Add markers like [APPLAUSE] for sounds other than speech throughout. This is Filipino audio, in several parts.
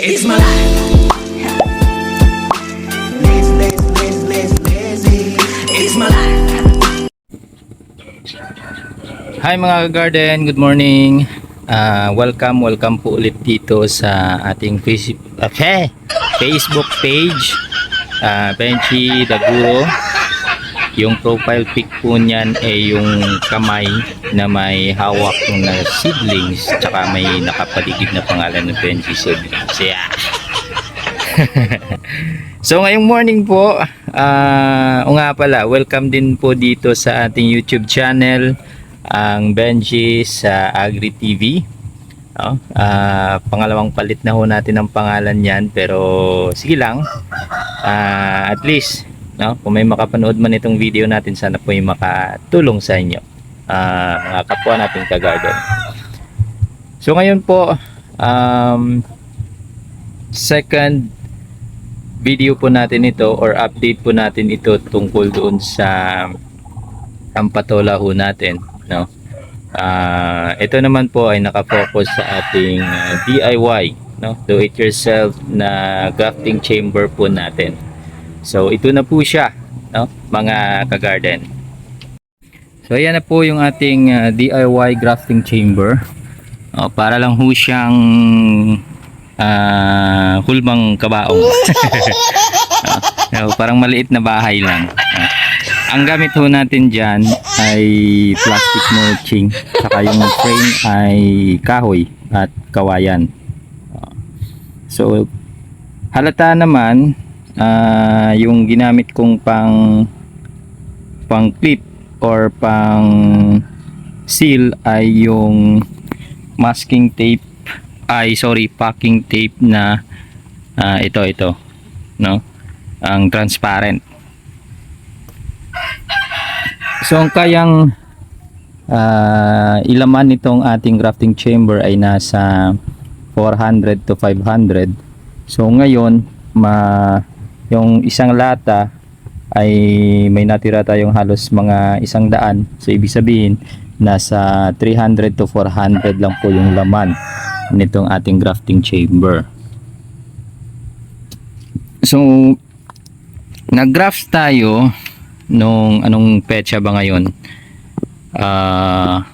It's my life. Lazy, lazy, lazy, lazy, lazy. It's my life. Hi mga garden, good morning. Ah, welcome, welcome po ulit dito sa ating face- ah, fe- Facebook page. Ah, Benchi Daguro. Yung profile pic po niyan ay yung kamay na may hawak na seedlings tsaka may nakapaligid na pangalan ng Benchi Seedlings. Yeah. [LAUGHS] so ngayong morning po, ah, o nga pala, welcome din po dito sa ating YouTube channel ang Benji sa Agri TV. Oh, ah, pangalawang palit na ho natin ang pangalan niyan pero sige lang. Ah, at least no, kung may makapanood man itong video natin sana po yung makatulong sa inyo. Ah, mga kapwa nating ka-garden. So ngayon po um, second video po natin ito or update po natin ito tungkol doon sa ampatola ho natin no Ah, ito naman po ay nakafocus sa ating ah, DIY no do it yourself na grafting chamber po natin so ito na po siya no mga ka-garden so ayan na po yung ating ah, DIY grafting chamber Oh, para lang ho siyang ah, hulmang kabaong [LAUGHS] Oh, parang maliit na bahay lang. Ah. ang gamit ho natin dyan ay plastic mulching. Saka yung frame ay kahoy at kawayan. So, halata naman ah, yung ginamit kong pang pang clip or pang seal ay yung masking tape ay sorry packing tape na ah, ito ito no ang transparent. So ang kayang ah, ilaman nitong ating grafting chamber ay nasa 400 to 500. So ngayon ma yung isang lata ay may natira tayong halos mga isang daan. So ibig sabihin nasa 300 to 400 lang po yung laman nitong ating grafting chamber. So nag-grafts tayo nung anong petsa ba ngayon? Ah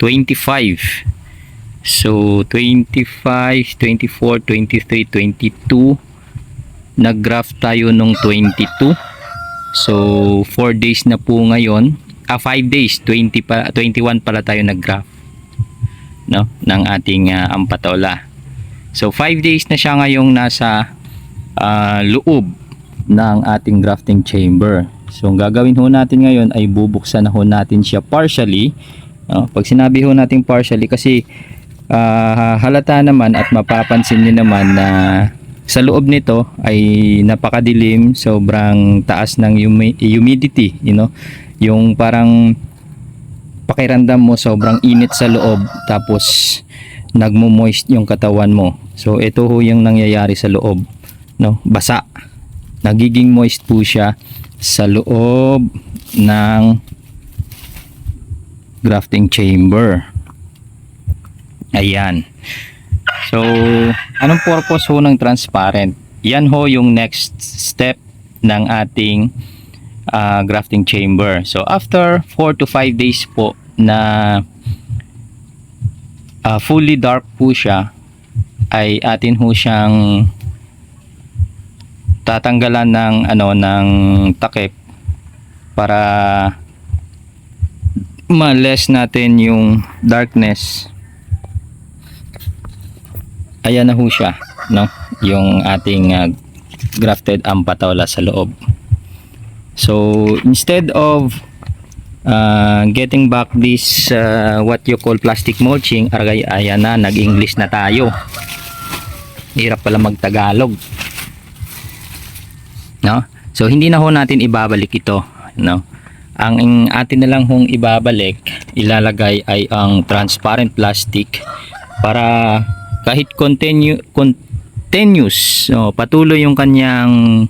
25. So 25, 24, 23, 22 nag-graft tayo nung 22. So 4 days na po ngayon. Ah 5 days, 20 pa 21 pala tayo nag-graft no ng ating ah, ampatola. So 5 days na siya ngayong nasa ah, loob ng ating grafting chamber. So ang gagawin ho natin ngayon ay bubuksan na ho natin siya partially. No? Pag sinabi ho natin partially kasi ah, halata naman at mapapansin niyo naman na sa loob nito ay napakadilim, sobrang taas ng humi- humidity, you know. Yung parang pakiramdam mo sobrang init sa loob tapos nagmo-moist yung katawan mo. So ito ho yung nangyayari sa loob, no? Basa. Nagiging moist po siya sa loob ng grafting chamber. Ayan. So, anong purpose ho ng transparent? Yan ho yung next step ng ating ah, grafting chamber. So, after 4 to 5 days po na ah, fully dark po siya, ay atin ho siyang tatanggalan ng ano ng takip para ma-less natin yung darkness ayan na ho siya no? Yung ating ah, grafted ampatola sa loob. So instead of uh, getting back this uh, what you call plastic mulching argay ayan na nag english na tayo. Hirap pala mag tagalog no? So hindi na ho natin ibabalik ito no? Ang atin na lang hong ibabalik ilalagay ay ang transparent plastic para kahit continue continuous no, patuloy yung kanyang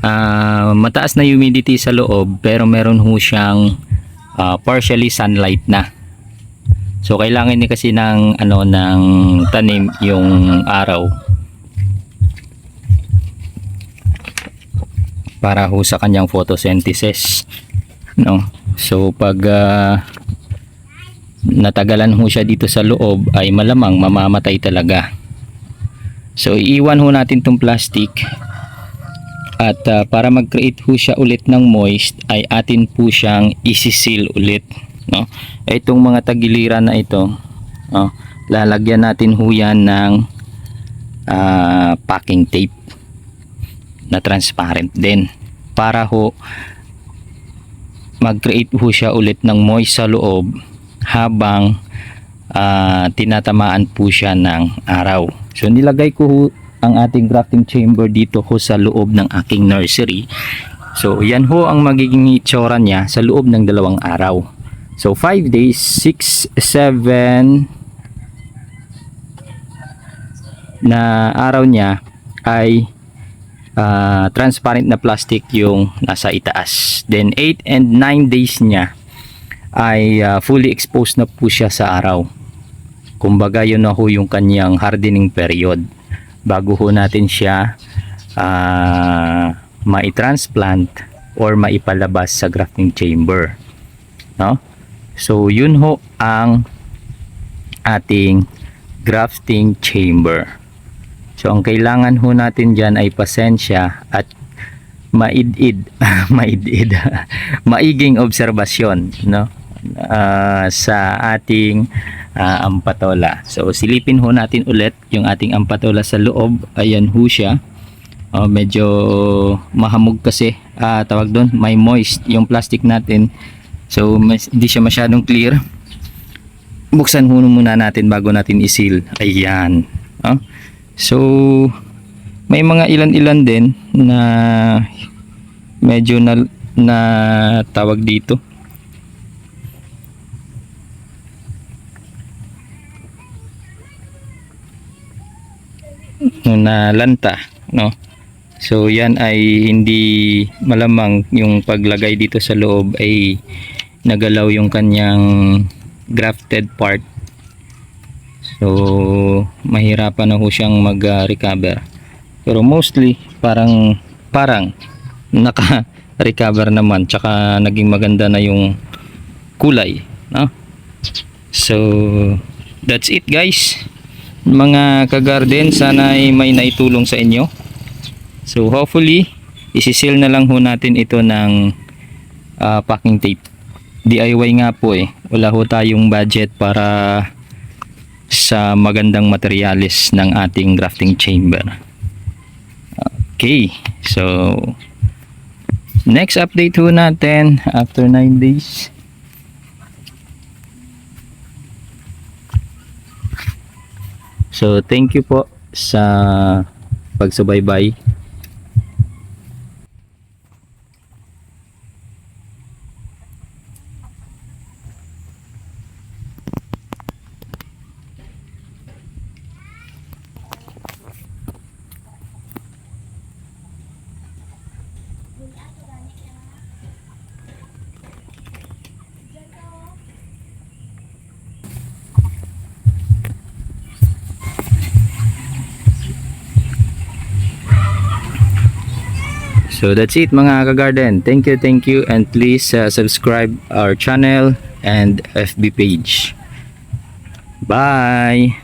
ah, mataas na humidity sa loob pero meron ho siyang ah, partially sunlight na. So kailangan ni kasi ng ano ng tanim yung araw. Para ho sa kanyang photosynthesis no? So pag ah, natagalan ho siya dito sa loob ay malamang mamamatay talaga. So iiwan ho natin tong plastic. At ah, para mag-create ho siya ulit ng moist ay atin po siyang isi-seal ulit no? Itong mga tagiliran na ito no, lalagyan natin ho yan ng ah, packing tape na transparent din. Para ho mag-create ho siya ulit ng moist sa loob habang ah, tinatamaan po siya ng araw. So nilagay ko ang ating grafting chamber dito ho sa loob ng aking nursery. So yan ho ang magiging itsura niya sa loob ng dalawang araw. So 5 days, 6, 7 na araw niya ay ah, transparent na plastic yung nasa itaas. Then 8 and 9 days niya ay ah, fully exposed na po siya sa araw. Kumbaga yun na ho yung kanyang hardening period bago ho natin siya ah, mai-transplant or maipalabas sa grafting chamber. No? So yun ho ang ating grafting chamber. So ang kailangan ho natin diyan ay pasensya at maidid [LAUGHS] maidid [LAUGHS] maiging obserbasyon no Ah, sa ating ah, ampatola. So silipin ho natin ulit yung ating ampatola sa loob. Ayan ho siya. Oh, medyo mahamog kasi ah, tawag doon, may moist yung plastic natin. So mas, hindi siya masyadong clear. Buksan ho muna natin bago natin isil. Ayan. Oh. So, may mga ilan-ilan din na medyo na, na tawag dito. Na lanta, no? So, yan ay hindi malamang yung paglagay dito sa loob ay nagalaw yung kanyang grafted part. So, mahirapan na ho siyang mag-recover. Pero mostly, parang parang naka-recover naman tsaka naging maganda na yung kulay, no? So, that's it guys. Mga ka-garden, sana ay may naitulong sa inyo. So, hopefully, isisil na lang ho natin ito ng ah, packing tape. DIY nga po eh. Wala ho tayong budget para sa magandang materialis ng ating grafting chamber. Okay, so next update ho natin after 9 days. So thank you po sa pagsubaybay. So that's it mga ka-garden. Thank you, thank you and please uh, subscribe our channel and FB page. Bye!